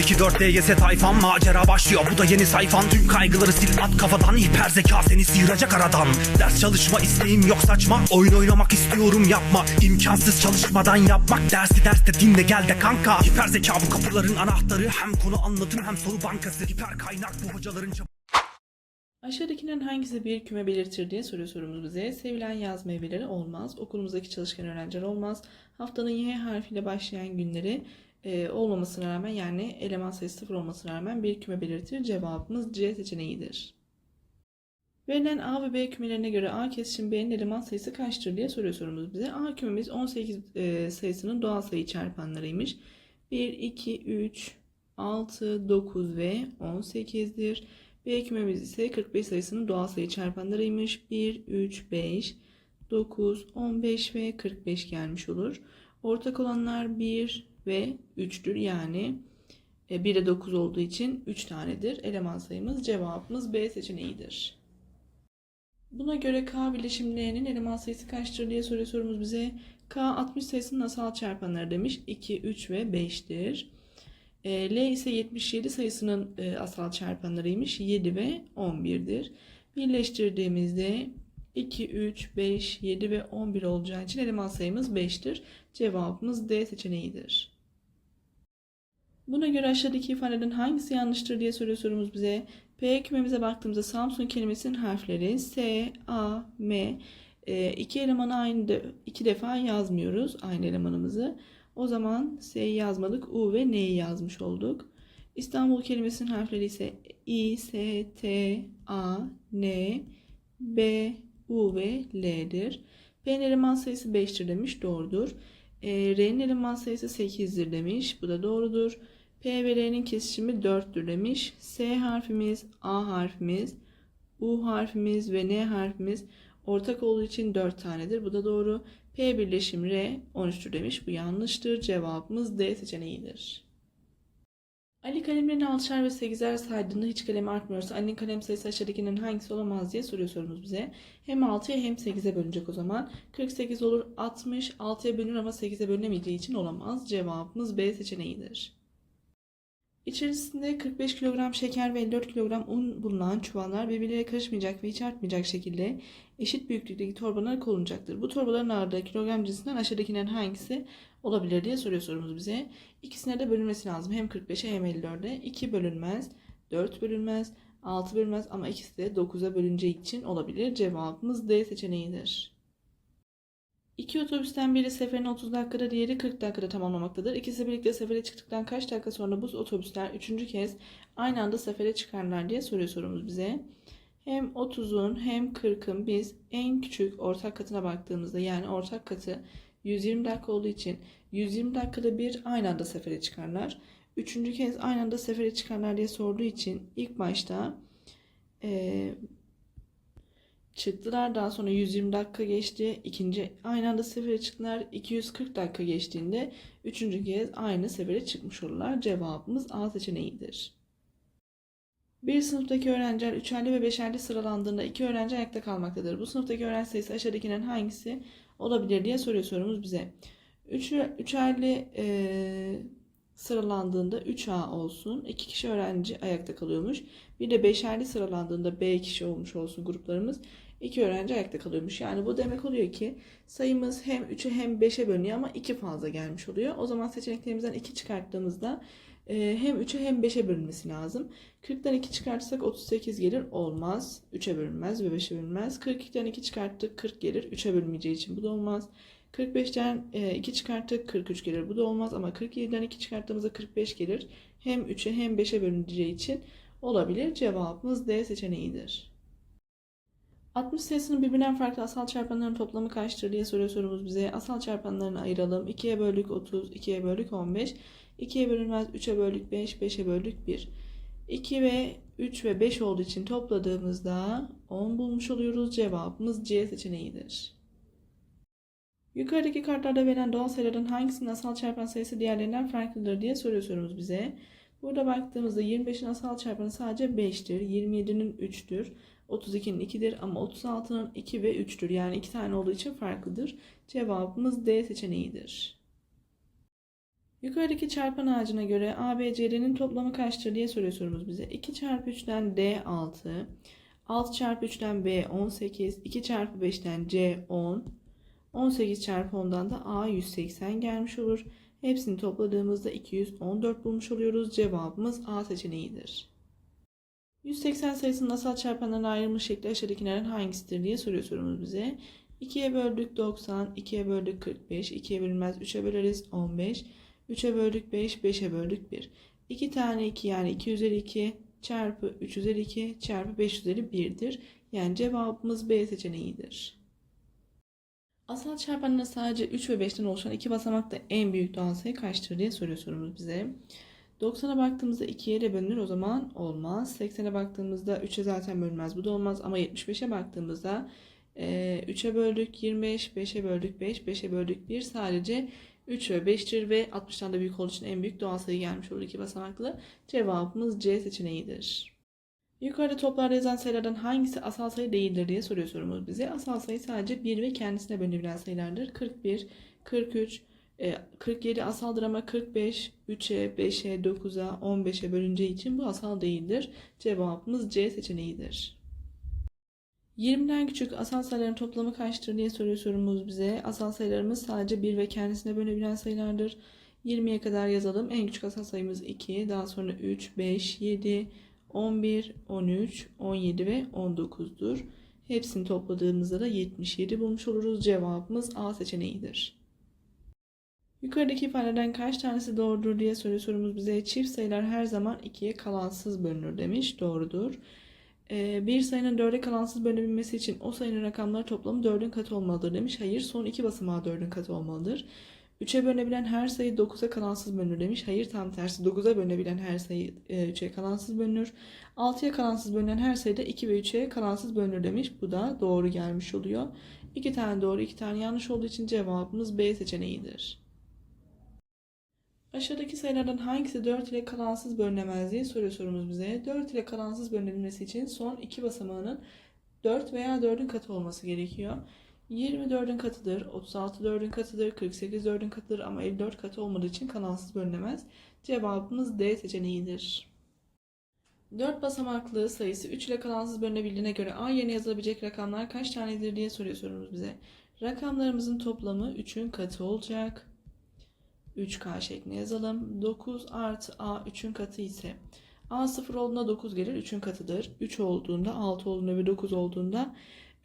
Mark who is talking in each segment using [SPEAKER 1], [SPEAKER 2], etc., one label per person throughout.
[SPEAKER 1] 2 4 DYS tayfan macera başlıyor. Bu da yeni sayfan. Tüm kaygıları sil at kafadan. Hiper zeka seni sıyıracak aradan. Ders çalışma isteğim yok saçma. Oyun oynamak istiyorum yapma. İmkansız çalışmadan yapmak. Dersi derste dinle gel de kanka. Hiper zeka bu kapıların anahtarı. Hem konu anlatım hem soru bankası. Hiper kaynak bu hocaların
[SPEAKER 2] Aşağıdakilerin hangisi bir küme belirtir diye soruyor sorumuz bize. Sevilen yaz meyveleri olmaz. Okulumuzdaki çalışkan öğrenciler olmaz. Haftanın Y harfiyle başlayan günleri e, olmamasına rağmen yani eleman sayısı sıfır olmasına rağmen bir küme belirtir. Cevabımız C seçeneğidir. Verilen A ve B kümelerine göre A kesişim B'nin eleman sayısı kaçtır diye soruyor sorumuz bize. A kümemiz 18 e, sayısının doğal sayı çarpanlarıymış. 1, 2, 3, 6, 9 ve 18'dir. B kümemiz ise 45 sayısının doğal sayı çarpanlarıymış. 1, 3, 5, 9, 15 ve 45 gelmiş olur. Ortak olanlar 1 ve 3'tür. Yani 1 ile 9 olduğu için 3 tanedir. Eleman sayımız cevabımız B seçeneğidir. Buna göre K bileşim L'nin eleman sayısı kaçtır diye soruyor sorumuz bize. K 60 sayısının asal çarpanları demiş. 2, 3 ve 5'tir. E, L ise 77 sayısının e, asal çarpanlarıymış. 7 ve 11'dir. Birleştirdiğimizde 2, 3, 5, 7 ve 11 olacağı için eleman sayımız 5'tir. Cevabımız D seçeneğidir. Buna göre aşağıdaki ifadelerin hangisi yanlıştır diye soruyor sorumuz bize. P kümemize baktığımızda Samsung kelimesinin harfleri S, A, M. E, iki elemanı aynı de, iki defa yazmıyoruz aynı elemanımızı. O zaman S'yi yazmadık. U ve N'yi yazmış olduk. İstanbul kelimesinin harfleri ise İ, S, T, A, N, B, U ve L'dir. P'nin eleman sayısı 5'tir demiş. Doğrudur. E, R'nin eleman sayısı 8'dir demiş. Bu da doğrudur. P ve R'nin kesişimi 4'tür demiş. S harfimiz, A harfimiz, U harfimiz ve N harfimiz ortak olduğu için 4 tanedir. Bu da doğru. P birleşim R 13'tür demiş. Bu yanlıştır. Cevabımız D seçeneğidir. Ali kalemlerini 6'şer ve 8'er saydığında hiç kalem artmıyorsa Ali'nin kalem sayısı aşağıdakilerin hangisi olamaz diye soruyor sorumuz bize. Hem 6'ya hem 8'e bölünecek o zaman. 48 olur 60 6'ya bölünür ama 8'e bölünemeyeceği için olamaz. Cevabımız B seçeneğidir. İçerisinde 45 kilogram şeker ve 54 kilogram un bulunan çuvallar birbirleriyle karışmayacak ve hiç artmayacak şekilde eşit büyüklükteki torbalara konulacaktır. Bu torbaların ağırlığı kilogram cinsinden aşağıdakilerin hangisi olabilir diye soruyor sorumuz bize. İkisine de bölünmesi lazım. Hem 45'e hem 54'e. 2 bölünmez, 4 bölünmez, 6 bölünmez ama ikisi de 9'a bölüneceği için olabilir. Cevabımız D seçeneğidir. İki otobüsten biri seferini 30 dakikada diğeri 40 dakikada tamamlamaktadır. İkisi birlikte sefere çıktıktan kaç dakika sonra bu otobüsler üçüncü kez aynı anda sefere çıkarlar diye soruyor sorumuz bize. Hem 30'un hem 40'ın biz en küçük ortak katına baktığımızda yani ortak katı 120 dakika olduğu için 120 dakikada bir aynı anda sefere çıkarlar. Üçüncü kez aynı anda sefere çıkarlar diye sorduğu için ilk başta eee çıktılar. Daha sonra 120 dakika geçti. İkinci aynı anda sefere çıktılar. 240 dakika geçtiğinde üçüncü kez aynı sefere çıkmış olurlar. Cevabımız A seçeneğidir. Bir sınıftaki öğrenciler üçerli ve beşerli sıralandığında iki öğrenci ayakta kalmaktadır. Bu sınıftaki öğrenci sayısı aşağıdakilerin hangisi olabilir diye soruyor sorumuz bize. Üç, üçerli e, sıralandığında 3A olsun. 2 kişi öğrenci ayakta kalıyormuş. Bir de beşerli sıralandığında B kişi olmuş olsun gruplarımız. 2 öğrenci ayakta kalıyormuş. Yani bu demek oluyor ki sayımız hem 3'e hem 5'e bölünüyor ama 2 fazla gelmiş oluyor. O zaman seçeneklerimizden 2 çıkarttığımızda e, hem 3'e hem 5'e bölünmesi lazım. 40'tan 2 çıkartırsak 38 gelir. Olmaz. 3'e bölünmez ve 5'e bölünmez. 42'den 2 çıkarttık 40 gelir. 3'e bölünmeyeceği için bu da olmaz. 45'ten 2 çıkarttık 43 gelir. Bu da olmaz ama 47'den 2 çıkarttığımızda 45 gelir. Hem 3'e hem 5'e bölüneceği için olabilir. Cevabımız D seçeneğidir. 60 sayısının birbirinden farklı asal çarpanların toplamı kaçtır diye soruyor sorumuz bize. Asal çarpanlarını ayıralım. 2'ye böldük 30, 2'ye böldük 15. 2'ye bölünmez 3'e böldük 5, 5'e böldük 1. 2 ve 3 ve 5 olduğu için topladığımızda 10 bulmuş oluyoruz. Cevabımız C seçeneğidir. Yukarıdaki kartlarda verilen doğal sayıların hangisinin asal çarpan sayısı diğerlerinden farklıdır diye soruyor sorumuz bize. Burada baktığımızda 25'in asal çarpanı sadece 5'tir. 27'nin 3'tür. 32'nin 2'dir ama 36'nın 2 ve 3'tür. Yani 2 tane olduğu için farklıdır. Cevabımız D seçeneğidir. Yukarıdaki çarpan ağacına göre ABCD'nin toplamı kaçtır diye soruyor sorumuz bize. 2 çarpı 3'ten D 6, 6 çarpı 3'ten B 18, 2 çarpı 5'ten C 10, 18 çarpı 10'dan da A 180 gelmiş olur. Hepsini topladığımızda 214 bulmuş oluyoruz. Cevabımız A seçeneğidir. 180 sayısının asal çarpanlarına ayrılmış şekli aşağıdakilerden hangisidir diye soruyor sorumuz bize. 2'ye böldük 90, 2'ye böldük 45, 2'ye bölünmez 3'e böleriz 15, 3'e böldük 5, 5'e böldük 1. 2 tane 2 yani 2 üzeri 2 çarpı 3 üzeri 2 çarpı 5 üzeri 1'dir. Yani cevabımız B seçeneğidir. Asal çarpanında sadece 3 ve 5'ten oluşan iki basamakta en büyük doğal sayı kaçtır diye soruyor sorumuz bize. 90'a baktığımızda 2'ye de bölünür o zaman olmaz. 80'e baktığımızda 3'e zaten bölünmez bu da olmaz. Ama 75'e baktığımızda e, 3'e böldük 25, 5'e böldük 5, 5'e böldük 1 sadece 3 ve 5'tir ve 60'tan da büyük olduğu için en büyük doğal sayı gelmiş olur iki basamaklı. Cevabımız C seçeneğidir. Yukarıda toplarda yazan sayılardan hangisi asal sayı değildir diye soruyor sorumuz bize. Asal sayı sadece 1 ve kendisine bölünebilen sayılardır. 41, 43, e, 47 asaldır ama 45, 3'e, 5'e, 9'a, 15'e bölüneceği için bu asal değildir. Cevabımız C seçeneğidir. 20'den küçük asal sayıların toplamı kaçtır diye soruyor sorumuz bize. Asal sayılarımız sadece 1 ve kendisine bölebilen sayılardır. 20'ye kadar yazalım. En küçük asal sayımız 2, daha sonra 3, 5, 7, 11, 13, 17 ve 19'dur. Hepsini topladığımızda da 77 bulmuş oluruz. Cevabımız A seçeneğidir. Yukarıdaki ifadelerden kaç tanesi doğrudur diye soruyor sorumuz bize. Çift sayılar her zaman ikiye kalansız bölünür demiş. Doğrudur. Ee, bir sayının dörde kalansız bölünebilmesi için o sayının rakamları toplamı dördün katı olmalıdır demiş. Hayır son iki basamağı dördün katı olmalıdır. 3'e bölünebilen her sayı 9'a kalansız bölünür demiş. Hayır tam tersi 9'a bölünebilen her sayı 3'e kalansız bölünür. 6'ya kalansız bölünen her sayı da 2 ve 3'e kalansız bölünür demiş. Bu da doğru gelmiş oluyor. 2 tane doğru 2 tane yanlış olduğu için cevabımız B seçeneğidir. Aşağıdaki sayılardan hangisi 4 ile kalansız bölünemez diye soruyor sorumuz bize. 4 ile kalansız bölünebilmesi için son iki basamağının 4 veya 4'ün katı olması gerekiyor. 24'ün katıdır, 36 4'ün katıdır, 48 4'ün katıdır ama 54 katı olmadığı için kalansız bölünemez. Cevabımız D seçeneğidir. 4 basamaklı sayısı 3 ile kalansız bölünebildiğine göre A yerine yazılabilecek rakamlar kaç tanedir diye soruyor sorumuz bize. Rakamlarımızın toplamı 3'ün katı olacak. 3K şeklinde yazalım. 9 artı A 3'ün katı ise A 0 olduğunda 9 gelir 3'ün katıdır. 3 olduğunda 6 olduğunda ve 9 olduğunda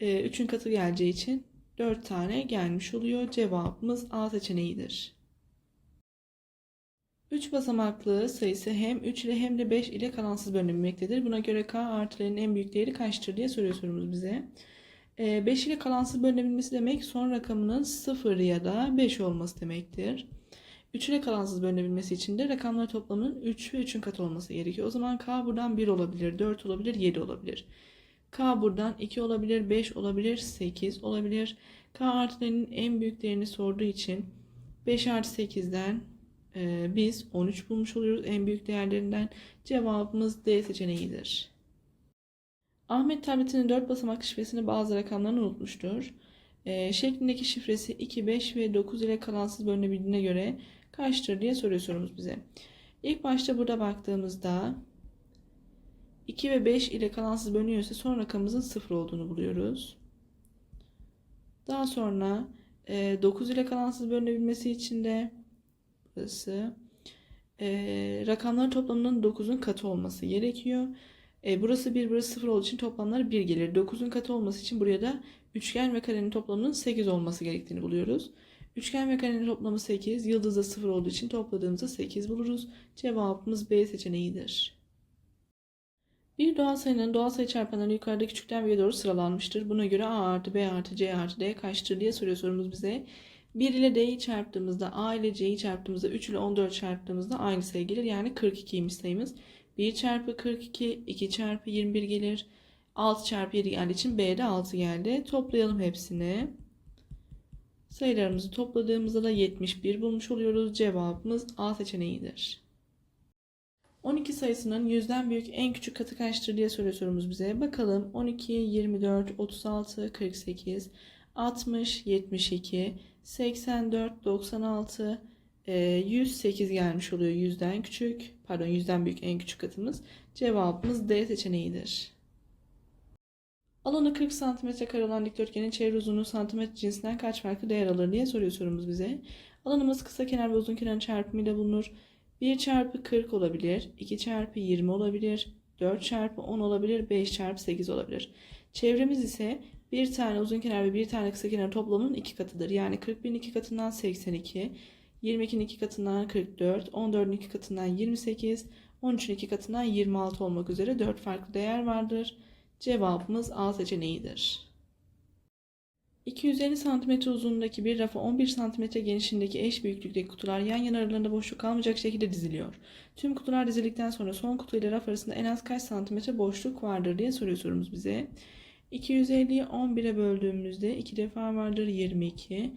[SPEAKER 2] 3'ün katı geleceği için 4 tane gelmiş oluyor. Cevabımız A seçeneğidir. 3 basamaklı sayısı hem 3 ile hem de 5 ile kalansız bölünmektedir. Buna göre K artılarının en büyük değeri kaçtır diye soruyor sorumuz bize. 5 ile kalansız bölünebilmesi demek son rakamının 0 ya da 5 olması demektir. 3 ile kalansız bölünebilmesi için de rakamlar toplamının 3 ve 3'ün katı olması gerekiyor. O zaman K buradan 1 olabilir, 4 olabilir, 7 olabilir. K buradan 2 olabilir, 5 olabilir, 8 olabilir. K artılarının en büyük değerini sorduğu için 5 artı 8'den e, biz 13 bulmuş oluyoruz en büyük değerlerinden. Cevabımız D seçeneğidir. Ahmet tabletinin 4 basamak şifresini bazı rakamlarını unutmuştur. E, şeklindeki şifresi 2, 5 ve 9 ile kalansız bölünebildiğine göre kaçtır diye soruyor sorumuz bize. İlk başta burada baktığımızda 2 ve 5 ile kalansız bölünüyorsa son rakamımızın 0 olduğunu buluyoruz. Daha sonra 9 ile kalansız bölünebilmesi için de burası e, rakamların toplamının 9'un katı olması gerekiyor. E, burası 1, burası 0 olduğu için toplamları 1 gelir. 9'un katı olması için buraya da üçgen ve karenin toplamının 8 olması gerektiğini buluyoruz. Üçgen ve karenin toplamı 8, yıldız da 0 olduğu için topladığımızda 8 buluruz. Cevabımız B seçeneğidir. Bir doğal sayının doğal sayı çarpanları yukarıda küçükten büyüğe doğru sıralanmıştır. Buna göre A artı B artı C artı D kaçtır diye soruyor sorumuz bize. 1 ile D'yi çarptığımızda A ile C'yi çarptığımızda 3 ile 14 çarptığımızda aynı sayı gelir. Yani 42'ymiş sayımız. 1 çarpı 42, 2 çarpı 21 gelir. 6 çarpı 7 geldiği için B'de 6 geldi. Toplayalım hepsini. Sayılarımızı topladığımızda da 71 bulmuş oluyoruz. Cevabımız A seçeneğidir. 12 sayısının yüzden büyük en küçük katı kaçtır diye soruyor sorumuz bize. Bakalım 12, 24, 36, 48, 60, 72, 84, 96, e, 108 gelmiş oluyor. 100'den küçük, pardon 100'den büyük en küçük katımız. Cevabımız D seçeneğidir. Alanı 40 cm kare olan dikdörtgenin çevre uzunluğu santimetre cinsinden kaç farklı değer alır diye soruyor sorumuz bize. Alanımız kısa kenar ve uzun kenarın çarpımıyla bulunur. 1 çarpı 40 olabilir, 2 çarpı 20 olabilir, 4 çarpı 10 olabilir, 5 çarpı 8 olabilir. Çevremiz ise bir tane uzun kenar ve bir tane kısa kenar toplamının iki katıdır. Yani 41'in iki katından 82, 22'nin iki katından 44, 14'ün iki katından 28, 13'ün iki katından 26 olmak üzere 4 farklı değer vardır. Cevabımız A seçeneğidir. 250 cm uzunluğundaki bir rafa 11 cm genişliğindeki eş büyüklükteki kutular yan yana aralarında boşluk kalmayacak şekilde diziliyor. Tüm kutular dizildikten sonra son kutu ile raf arasında en az kaç santimetre boşluk vardır diye soruyor sorumuz bize. 250'yi 11'e böldüğümüzde 2 defa vardır 22.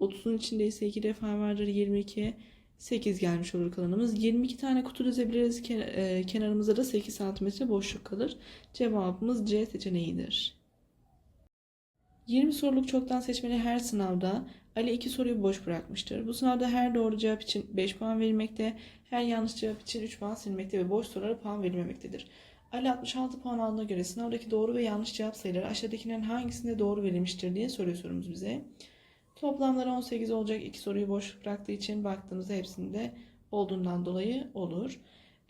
[SPEAKER 2] 30'un içinde ise 2 defa vardır 22. 8 gelmiş olur kalanımız. 22 tane kutu dizebiliriz. Ken- e, Kenarımızda da 8 cm boşluk kalır. Cevabımız C seçeneğidir. 20 soruluk çoktan seçmeli her sınavda Ali 2 soruyu boş bırakmıştır. Bu sınavda her doğru cevap için 5 puan verilmekte, her yanlış cevap için 3 puan silinmekte ve boş sorulara puan verilmemektedir. Ali 66 puan aldığına göre sınavdaki doğru ve yanlış cevap sayıları aşağıdakilerin hangisinde doğru verilmiştir diye soruyor sorumuz bize. Toplamları 18 olacak iki soruyu boş bıraktığı için baktığımızda hepsinde olduğundan dolayı olur.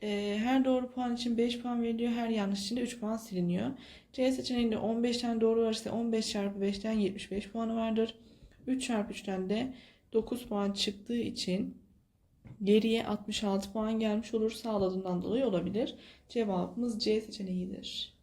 [SPEAKER 2] Ee, her doğru puan için 5 puan veriliyor. Her yanlış için de 3 puan siliniyor. C seçeneğinde 15 tane doğru varsa 15 çarpı 5'ten 75 puanı vardır. 3 çarpı 3'ten de 9 puan çıktığı için geriye 66 puan gelmiş olur. Sağladığından dolayı olabilir. Cevabımız C seçeneğidir.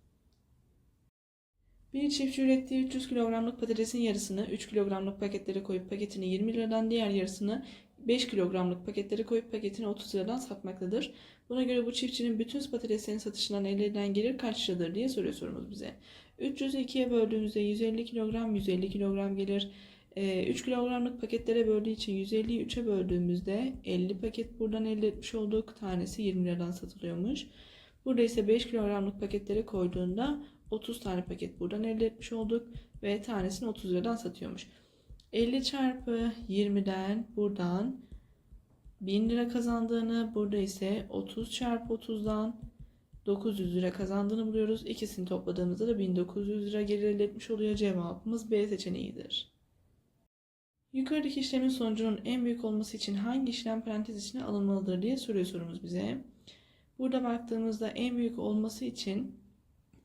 [SPEAKER 2] Bir çiftçi ürettiği 300 kilogramlık patatesin yarısını 3 kilogramlık paketlere koyup paketini 20 liradan diğer yarısını 5 kilogramlık paketlere koyup paketini 30 liradan satmaktadır. Buna göre bu çiftçinin bütün patateslerin satışından elde edilen gelir kaç liradır diye soruyor sorumuz bize. 300'ü 2'ye böldüğümüzde 150 kilogram 150 kilogram gelir. Ee, 3 kilogramlık paketlere böldüğü için 150'yi 3'e böldüğümüzde 50 paket buradan elde etmiş olduk. Tanesi 20 liradan satılıyormuş. Burada ise 5 kilogramlık paketlere koyduğunda 30 tane paket buradan elde etmiş olduk ve tanesini 30 liradan satıyormuş. 50 çarpı 20'den buradan 1000 lira kazandığını, burada ise 30 çarpı 30'dan 900 lira kazandığını buluyoruz. İkisini topladığımızda da 1900 lira gelir elde etmiş oluyor. Cevabımız B seçeneğidir. Yukarıdaki işlemin sonucunun en büyük olması için hangi işlem parantez içine alınmalıdır diye soruyor sorumuz bize. Burada baktığımızda en büyük olması için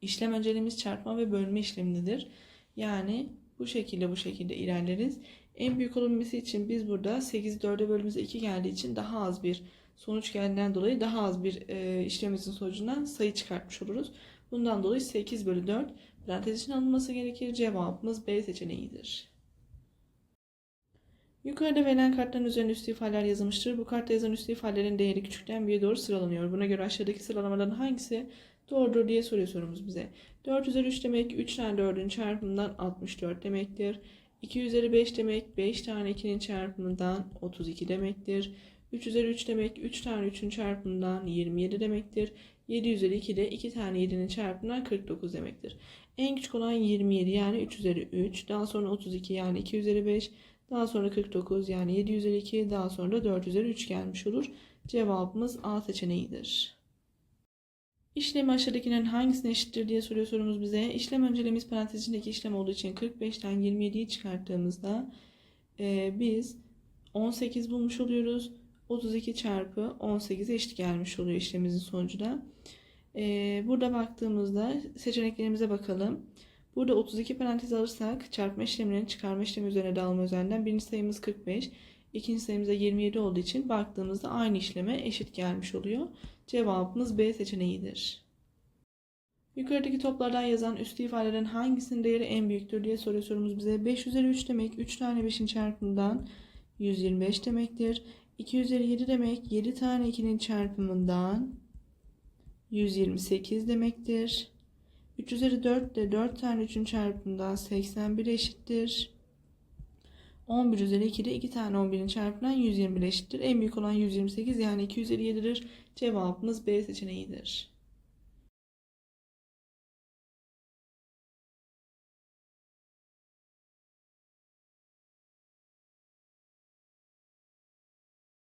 [SPEAKER 2] işlem önceliğimiz çarpma ve bölme işlemidir. Yani bu şekilde bu şekilde ilerleriz. En büyük olabilmesi için biz burada 8'i 4'e bölümümüze 2 geldiği için daha az bir sonuç geldiğinden dolayı daha az bir e, işlemimizin sonucundan sayı çıkartmış oluruz. Bundan dolayı 8 bölü 4 parantez içine alınması gerekir. Cevabımız B seçeneğidir. Yukarıda verilen kartların üzerinde üstü ifadeler yazılmıştır. Bu kartta yazılan üstü ifadelerin değeri küçükten büyüğe doğru sıralanıyor. Buna göre aşağıdaki sıralamaların hangisi doğrudur diye soruyor sorumuz bize. 4 üzeri 3 demek 3 tane 4'ün çarpımından 64 demektir. 2 üzeri 5 demek 5 tane 2'nin çarpımından 32 demektir. 3 üzeri 3 demek 3 tane 3'ün çarpımından 27 demektir. 7 üzeri 2 de 2 tane 7'nin çarpımından 49 demektir. En küçük olan 27 yani 3 üzeri 3. Daha sonra 32 yani 2 üzeri 5. Daha sonra 49 yani 7 üzeri 2. Daha sonra da 4 üzeri 3 gelmiş olur. Cevabımız A seçeneğidir. İşlemi aşağıdakilerin hangisine eşittir diye soruyor sorumuz bize. İşlem önceliğimiz parantez içindeki işlem olduğu için 45'ten 27'yi çıkarttığımızda e, biz 18 bulmuş oluyoruz. 32 çarpı 18 eşit gelmiş oluyor işlemimizin sonucu da. E, burada baktığımızda seçeneklerimize bakalım. Burada 32 parantez alırsak çarpma işleminin çıkarma işlemi üzerine dağılma üzerinden birinci sayımız 45. ikinci sayımız da 27 olduğu için baktığımızda aynı işleme eşit gelmiş oluyor. Cevabımız B seçeneğidir. Yukarıdaki toplardan yazan üstü ifadelerin hangisinin değeri en büyüktür diye soruyor sorumuz bize. 5 üzeri 3 demek 3 tane 5'in çarpımından 125 demektir. 2 üzeri 7 demek 7 tane 2'nin çarpımından 128 demektir. 3 üzeri 4 de 4 tane 3'ün çarpımından 81 eşittir. 11 üzeri 2 de 2 tane 11'in çarpımından 121 eşittir. En büyük olan 128 yani 2 üzeri 7'dir. Cevabımız B seçeneğidir.